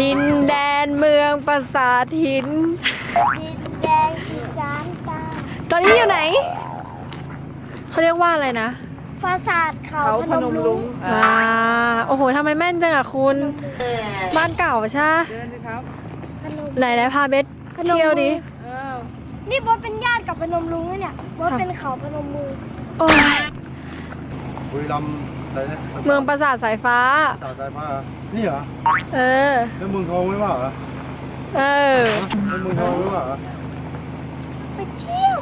ดินแดนเมืองปราสาทหิน ดินแดงอีสานใต้ตอนนี้อยู่ไหน เขาเรียกว่าอะไรนะปราสาทเขาเขาพพนนมมรุ้รุ้งงอ่าโอ้โหทำไมแม่นจังอะคุณ บ้านเก่าใช่ปะเดินสิครับพนม ไหนไหนพาเบสเที่ยวดิเอ้าวนี่บอสเป็นญาติกับพนมรุ้งนะเนี่ยบอสเป็นเขาพนมรุ้งโอ้ยบุรีรัมย์ อะไรนะเมืองปราสาทสายฟ้า สาวสายฟ้านี่เหรอ เออ แล้วเมืองทองไม่ว่าเหรอเออ แล้วเมืองทองไม่ว่าเหรอไปเที่ยว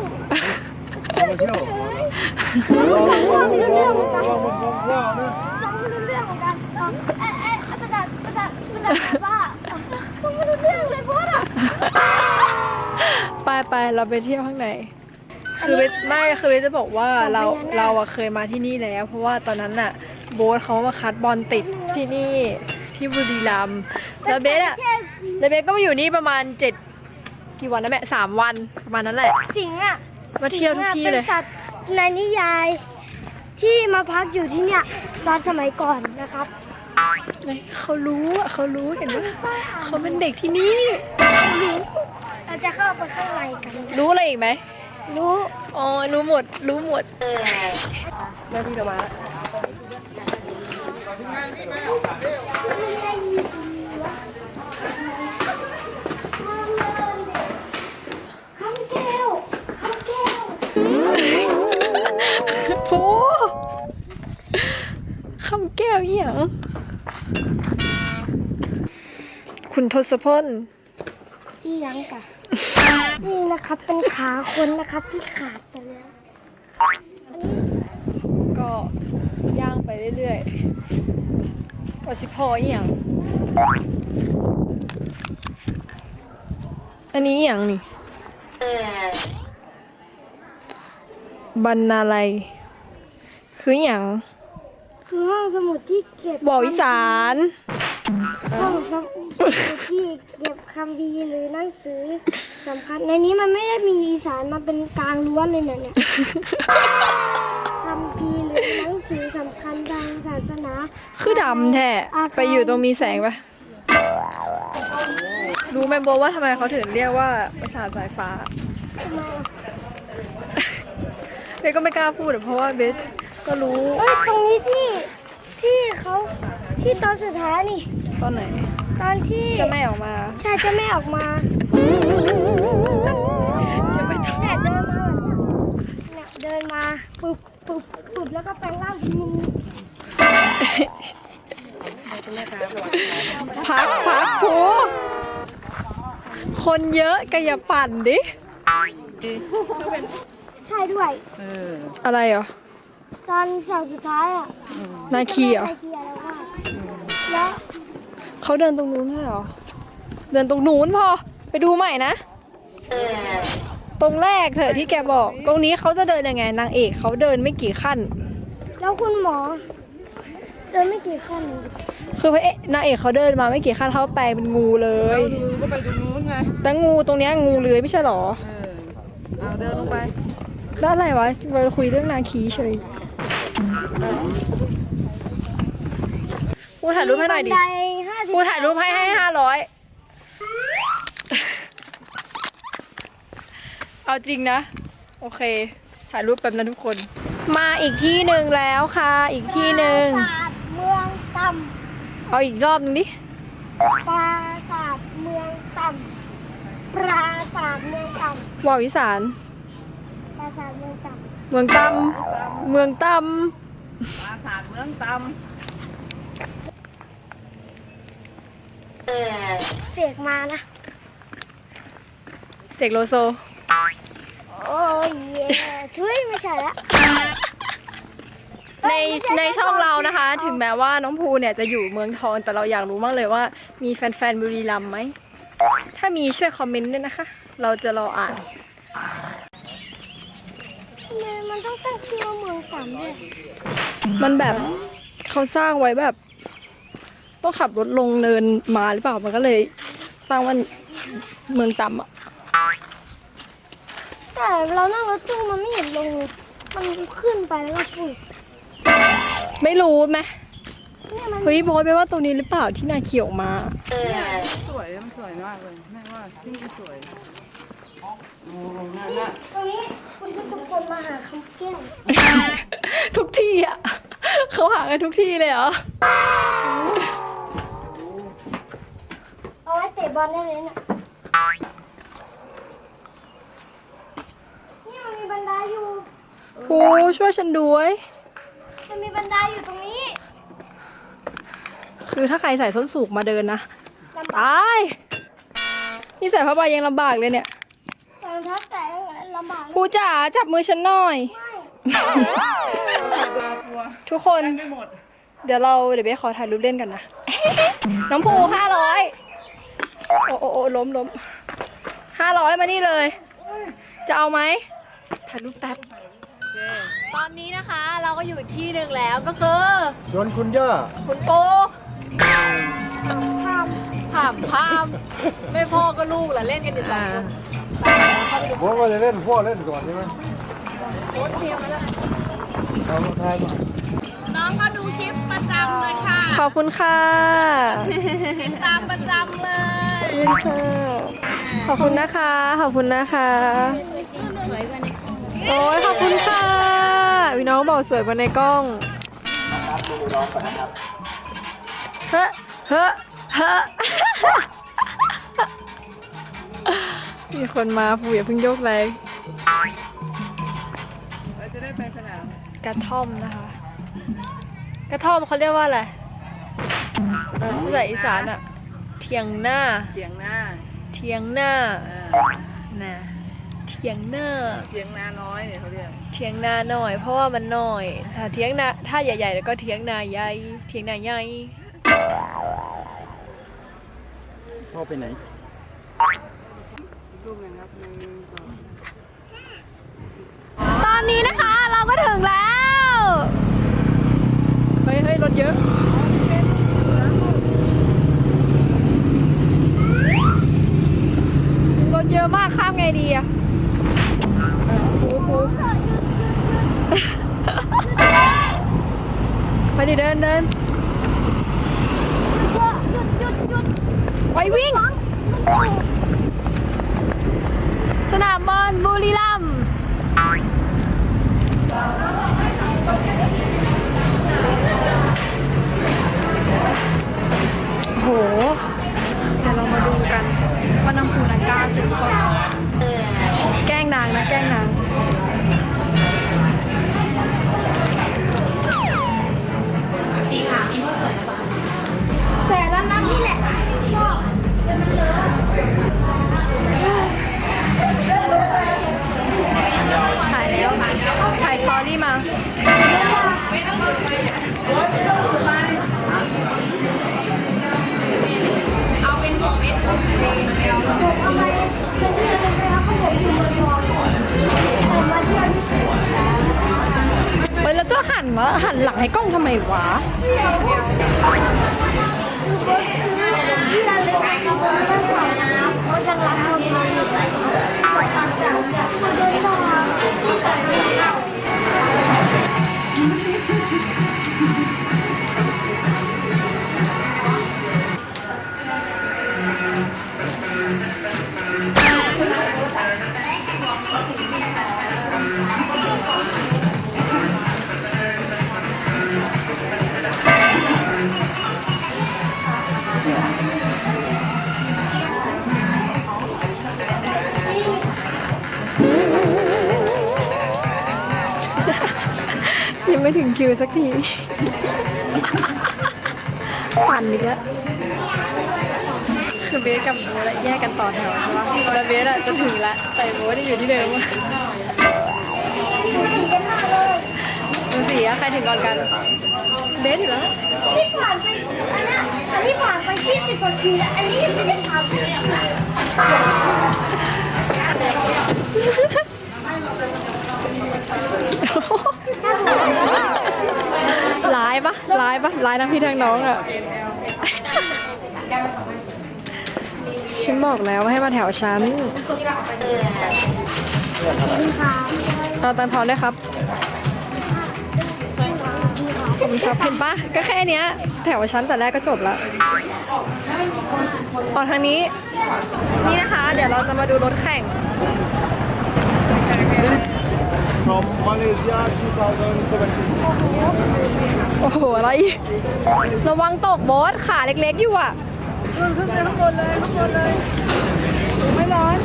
เอามาเที่ยวเหรอว่าไม่รู้เรื่องว่าว่าว่าเนี่ยฟังไม่รู้เรื่องเหมือนกันเออเอ๊ะเอ๊ะประสาทประสาทประสาทว่าฟังไม่รู้เรื่องเลยบอสอะไปไปเราไปเที่ยวข้างใน คือเบสไม่คือเบสจะบอกว่าเราเราอะเคยมาที่นี่แล้ว เพราะว่าตอนนั้นอะโบ๊ทเขามาคัดบอลติดที่นี่ที่บุรีรัมย์แล้วเบสอะแค่แล้วเบสก็มาอยู่นี่ประมาณเจ็ดกี่วันนะแม่สามวันประมาณนั้นแหละ สิงห์อะมาเที่ยวทุกที่เลยสิงห์อะเป็นสัตว์ในนิยายที่มาพักอยู่ที่เนี่ยตอนสมัยก่อนนะครับเขารู้อะเขารู้เห็นไหมเขาเป็นเด็กที่นี่เราจะเข้าไปข้างในกันนะรู้อะไรอีกไหม รู้อ๋อรู้หมด รู้หมดแม่พี่จะมาแล้วคำแก้วคำแก้วโหคำแก้วเหี้ยงคุณทศพลนี่ยังกะ นี่นะครับ เป็นขาคนนะครับที่ขาดไปแล้วก็ย่างไปเรื่อยๆว่าสิพออหย่างอันนี้อหย่างนี่บรรณาลัยคืออหย่างคือห้องสมุดที่เก็บบอกอีสาน ห้องสมุดที่เก็บคำพีร์หรือหนังสือสำคัญ ในนี้มันไม่ได้มีอีสานมาเป็นกลางล้วนเลยเนี่ยเนี่ยคำพีร์หรือหนังสือสำคัญทางศาสนา คือดำแท้อาคารไปอยู่ตรงมีแสงปะรู้ไหมโบว่าทำไมเขาถึงเรียกว่าประสาทสายฟ้าทำไมอะเบสก็ไม่กล้าพูดอะเพราะว่าเบสก็รู้เอ้ยตรงนี้ที่ที่เขาที่ตอนสุดท้ายนี่ ตอนไหนตอนที่จะไม่ออกมาใช่จะไม่ออกมายังไม่จบเนี่ยเดินมาแบบเนี้ยเนี่ยเดินมาปึ๊บปึ๊บปึ๊บแล้วก็แปลงร่างเป็นงู พักพักครูคนเยอะก็อย่าปั่นดิ ใช่ด้วยเอออะไรเหรอ ตอนฉากสุดท้ายอะนาคีเหรอนาคีอะไรว่าแล้ว เขาเดินตรงนู้นใช่เหรอ เดินตรงนู้นพอ ไปดูใหม่นะ ตรงแรกเถอะที่แกบอก ตรงนี้เขาจะเดินยังไงนางเอกเขาเดินไม่กี่ขั้น แล้วคุณหมอ เดินไม่กี่ขั้นเองคือพระเอกนางเอกเขาเดินมาไม่กี่ขั้นเขาแปลงเป็นงูเลแล้ยวดูก็ไปตรงนู้นไงแต่งูตรงเนี้ยงูเลื้อยไม่ใช่เหรอ เออเอาเดินลงไปแล้วอะไรวะเราคุยเรื่องนาคีเฉยกูถ่ายรูปให้หน่อยดิ บัไห้าสิบกูถ่ายรูปให้ให้ห้าร้อยเอาจริงนะ โอเค ถ่ายรูปแป๊บนะทุกคน มาอีกที่หนึ่งแล้วค่ะ อีกที่หนึ่งปราสาทเมืองต่เอาอีกรอบหนึงดิำปราสาทเมืองต่ำปราสาทเมืองต่วาวอีสานำปราสาทเมืองต่ำเมืองตำเมืองตปราสาทเมืองต เสกมานะำเสกโลโซ โอ้ยเย่ช่วยไม่ใช่ละ ในในช่องเรานะคะถึงแม้ว่าน้องภูเนี่ยจะอยู่เมืองทองแต่เราอยากรู้มากเลยว่า มีแฟนๆบุรีรัมย์ไหม ถ้ามีช่วยคอมเมนต์ด้วยนะคะ เราจะรออ่าน ทำไมมันต้องตั้งชื่อว่าเมืองต่ำด้วยมันแบบเขาสร้างไว้แบบ ต้องขับรถลงเนินมาหรือเปล่ามันก็เลยตั้งว่าเมืองต่ำอะแต่เรานั่งรถตู้มันไม่เห็นลงเลยมันขึ้นไปแล้วก็ฝุ่นไม่รู้ไหมไเนี่ยมันเฮ้ยโบอสไปว่าตรงนี้หรือเปล่าที่นาเขียวมา สวยมันสวยมากเลยแม่ว่าที่นี่สวยโอ้นั่นน่ะตรงนี้คุณจะทุกคนมาหาคำแก้ว ทุกที่อะเขาหากันทุกที่เลยเหรอ เอาไว้เตะบอลได้เลยน่ะนี่มันมีบันไดอยู่ โอ้ช่วยฉันด้วย มันมีบันไดอยู่ตรงนี้คือถ้าใครใส่ส้นสูงมาเดินนะลำบากตายนี่ใส่ผ้าใบยังลำบากเลยเนี่ยรองเท้าแตะลำบากครูจ๋าจับมือฉันหน่อย ทุกคนไม่หมดเดี๋ยวเราเดี๋ยวเบสขอถ่ายรูปเล่นกันนะ น้องภูห้าร้อย โอ้โอ้โอ้ล้มล้มห้าร้อยมานี่เลย จะเอาไหมถ่ายรูปแป๊บ ตอนนี้นะคะเราก็อยู่อีกที่หนึ่งแล้วก็คือชวนคุณย่าคุณปูผามพามไม่พ่อก็ลูกแหละเล่นกันอยู่สองคนบอกว่าจะเล่นพ่อเล่นก่อนใช่ไหมโค้ชเทียมมาแล้วเอามาทายมาน้องก็ดูคลิปประจำเลยค่ะ ขอบคุณค่ะตามประจำเลย ขอบคุณนะคะ ขอบคุณนะคะ โอ้ยขอบคุณค่ะพี่น้องบอกสวยกว่าในกล้อง เฮ้เฮ้เฮ้มีคนมาฟูอย่าเพิ่งยกเลยเราจะได้ไปสนามกระท่อมนะคะ กระท่อมเขาเรียกว่าอะไรภาษาอีสานอะ ทียงหน้า เสียงหน้าเทียงหน้าเออนะเทียงหน้า เสียงนาน้อยเนี่ยเขาเรียกเทียงนาหน่อย เพราะว่ามันน้อย ถ้าเทียงนาถ้าใหญ่ๆแล้วก็เทียงนาใหญ่เทียงนาใหญ่พ่อไปไหน รูปหนึ่งครับหนึ่งสองตอนนี้นะคะเราก็ถึงแล้ว เฮ้ยเฮ้ยรถเยอะ รถเยอะมาก ข้ามไงดีอะโอ้โหไปดิเดินเดินหยุดหยุดหยุดไปวิ่ง สนามบอลบุรีรัมย์โหเดี๋ยวเรามาดูกันว่าน้ำพูนังกล้าซื้อก่อนแกล้งนางนะแกล้งนาง เจ้าหันหลังให้กล้องทำไมวะที่ ยังไม่ถึงคิวสักทีปั่นอีกแล้วคือเบสกับโบทอะแยกกันต่อแถวใช่ปะแล้วเบสอะจะถึงละแต่โบทยังอยู่ที่เดิมสูสีกันมาเลยดูสิอะใครถึงก่อนกัน เบสถึงแล้วนี่ผ่านไปอันนี้ยอันนี้ผ่านไป20กว่าทีแล้วอันนี้ยังไม่ได้ผ่านะร้ายปะร้ายทั้งพี่ทั้งน้องอะฉันบอกแล้วว่าให้มาแถวฉันเอาตังค์ทอนด้วยครับขอบคุณครับเห็นปะก็แค่เนี้ย แถถวฉันแต่แรกก็จบแล้วออกทางนี้ นี่นะคะ เดี๋ยวเราจะมาดูรถแข่ง From Malaysia 2017. โอ้โห อะไร ระวังตกโบ๊ทขาเล็กๆ อยู่อะขึ้นไปข้างบนเลยข้างบนเลย ไม่ร้อน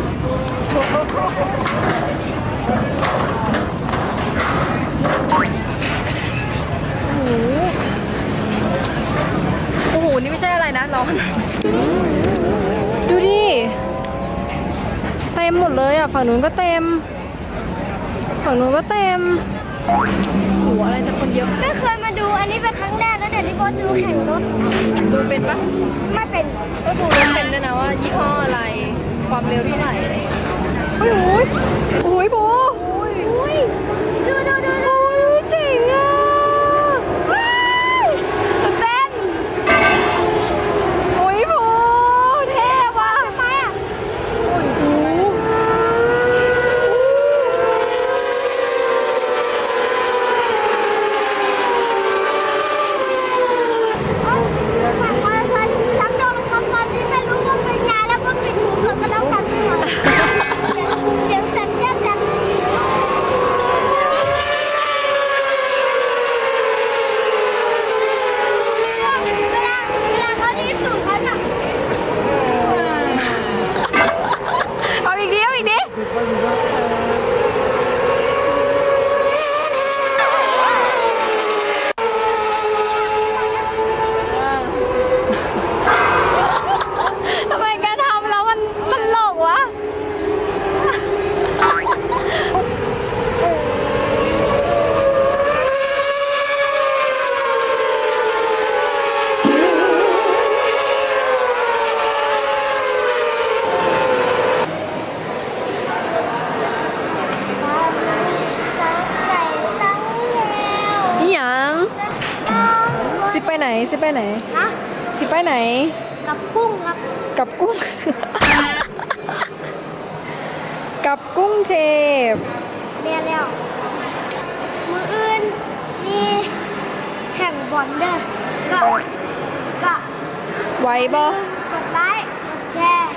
โอ้โห นี่ไม่ใช่อะไรนะร้อน ดูดิ เต็มหมดเลยอะ ฝั่งนู้นก็เต็ม ฝั่งนู้นก็เต็มโอ้โหอะไรจะคนเยอะ ไม่เคยมาดูอันนี้เป็นครั้งแรกแล้วเดี๋ยวที่โบทดูแข่งรถดูเป็นปะไม่เป็นก็ดูรถเป็นด้วยนะว่ายี่ห้ออะไร ความเร็วเท่าไหร่อะไรอย่างเงี้ยโอ้ยโอ้ยโบ อุ้ย ไปไหน กับกุ้งครับกับกุ้ง กับกุ้งเทพเรียนแล้ว มืออื่นมีแข่งบอลเด้อก็ก็ไหวบ่กดไลค์กดแชร์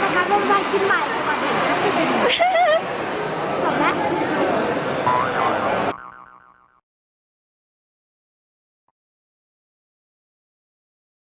นะคะร่วมบ้านคิดใหม่ก่อนนะจบแล้ว